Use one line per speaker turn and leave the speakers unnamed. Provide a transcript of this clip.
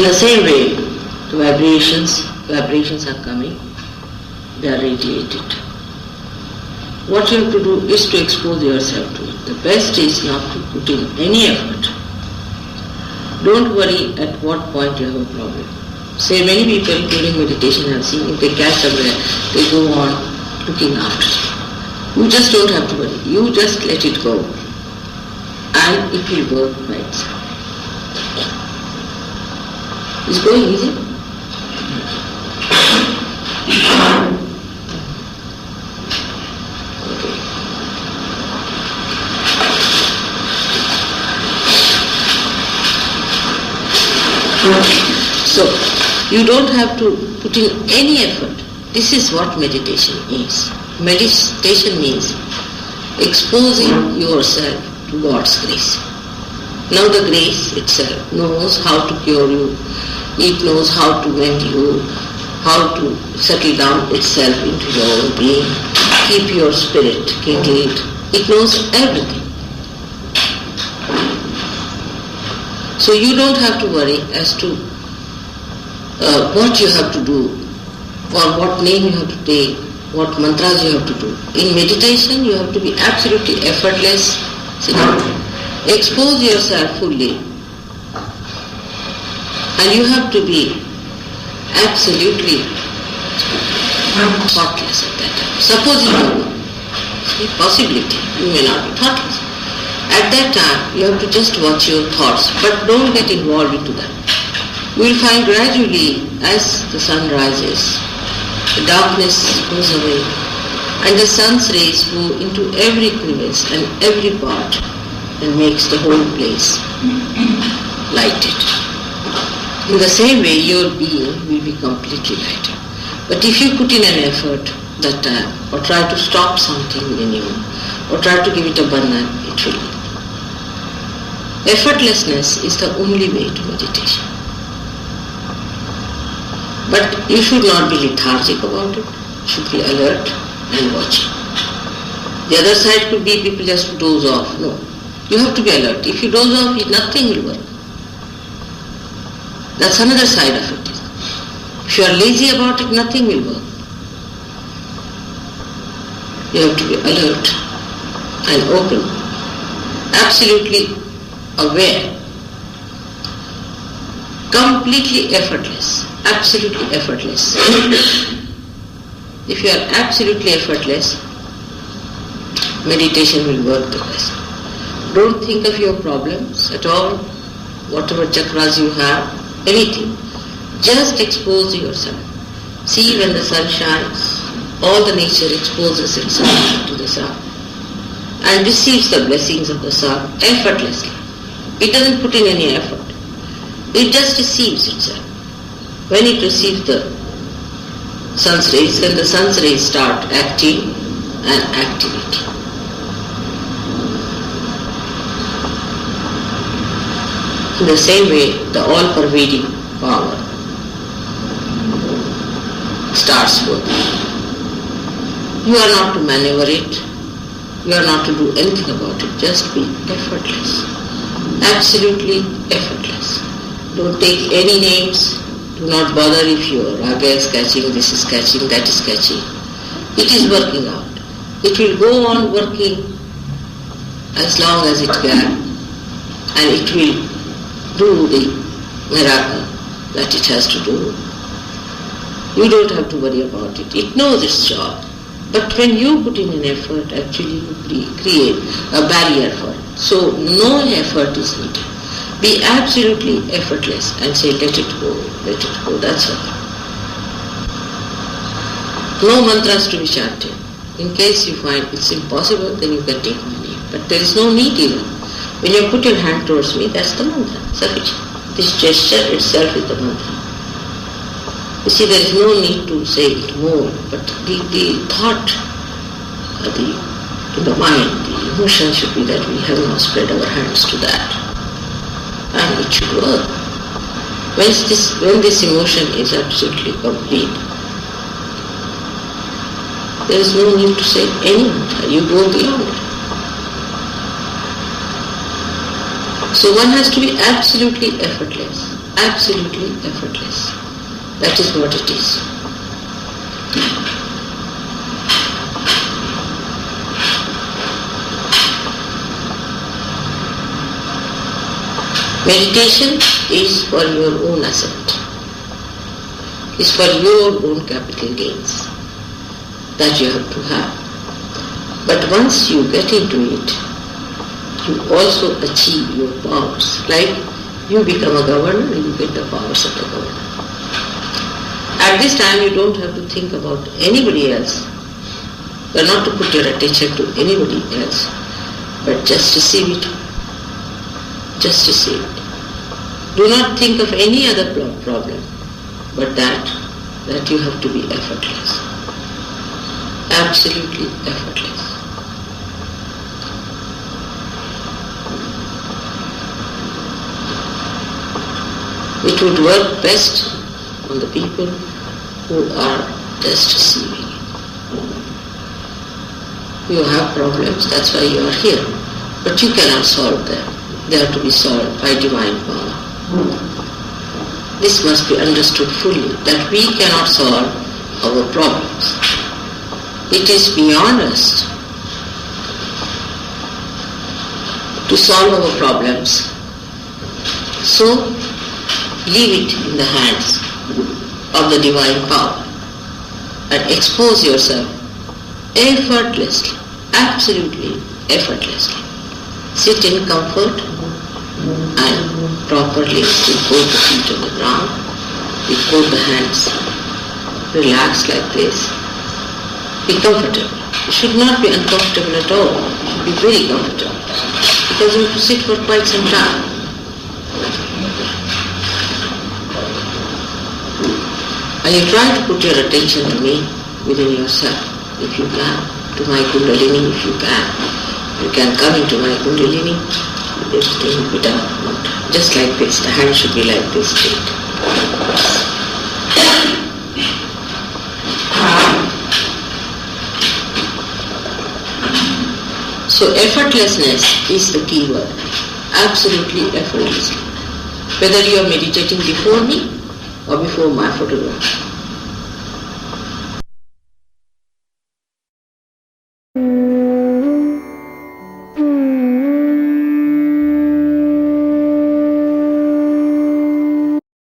In the same way, the vibrations, vibrations are coming, they are radiated. What you have to do is to expose yourself to it. The best is not to put in any effort. Don't worry at what point you have a problem. Say many people during meditation have seen if they catch somewhere, they go on looking out. You just don't have to worry. You just let it go. And it will work by itself. It's going easy. So, you don't have to put in any effort. This is what meditation is. Meditation means exposing yourself to God's grace. Now the grace itself knows how to cure you, it knows how to mend you, how to settle down itself into your own being, keep your spirit kindled. It knows everything. So you don't have to worry as to uh, what you have to do or what name you have to take, what mantras you have to do. In meditation you have to be absolutely effortless. See, expose yourself fully and you have to be absolutely thoughtless at that time. Suppose you see, possibility, you may not be thoughtless. At that time, you have to just watch your thoughts, but don't get involved into them. You will find gradually, as the sun rises, the darkness goes away, and the sun's rays go into every crevice and every part, and makes the whole place lighted. In the same way, your being will be completely lighted. But if you put in an effort that time, or try to stop something in you, or try to give it a banana, it will Effortlessness is the only way to meditation. But you should not be lethargic about it. You should be alert and watching. The other side could be people just doze off. No. You have to be alert. If you doze off, nothing will work. That's another side of it. If you are lazy about it, nothing will work. You have to be alert and open. Absolutely aware, completely effortless, absolutely effortless. if you are absolutely effortless, meditation will work the best. Don't think of your problems at all, whatever chakras you have, anything. Just expose yourself. See when the sun shines, all the nature exposes itself to the sun and receives the blessings of the sun effortlessly. It doesn't put in any effort. It just receives itself. When it receives the sun's rays, then the sun's rays start acting and activating. In the same way, the all-pervading power starts working. You are not to maneuver it. You are not to do anything about it. Just be effortless. Absolutely effortless. Don't take any names. Do not bother if your raga is catching, this is catching, that is catching. It is working out. It will go on working as long as it can and it will do the miracle that it has to do. You don't have to worry about it. It knows its job. But when you put in an effort, actually you create a barrier for it. So no effort is needed. Be absolutely effortless and say, let it go, let it go, that's all. No mantras to be chanted. In case you find it's impossible, then you can take money. But there is no need even. When you put your hand towards me, that's the mantra, sufficient. This gesture itself is the mantra. You see, there is no need to say it more, but the, the thought, uh, the, in the mind, the emotion should be that we have now spread our hands to that. And it should work. When this, when this emotion is absolutely complete, there is no need to say any mantra. You go beyond it. So one has to be absolutely effortless, Absolutely effortless. That is what it is. Meditation is for your own asset, is for your own capital gains that you have to have. But once you get into it, you also achieve your powers. Like you become a governor, you get the powers of the governor. At this time, you don't have to think about anybody else. You are not to put your attention to anybody else, but just receive it. Just receive it. Do not think of any other problem, but that, that you have to be effortless. Absolutely effortless. It would work best on the people who are just receiving. You have problems, that's why you are here. But you cannot solve them. They have to be solved by divine power. This must be understood fully, that we cannot solve our problems. It is beyond us to solve our problems. So, leave it in the hands of the divine power and expose yourself effortlessly, absolutely effortlessly. Sit in comfort and properly with both the feet on the ground, with both the hands. Relax like this. Be comfortable. You should not be uncomfortable at all. You should be very comfortable because you have to sit for quite some time. And you try to put your attention to me within yourself, if you can, to my Kundalini if you can. You can come into my Kundalini, everything will be done. Just like this, the hand should be like this straight. So effortlessness is the key word. Absolutely effortlessly. Whether you are meditating before me or before my photograph.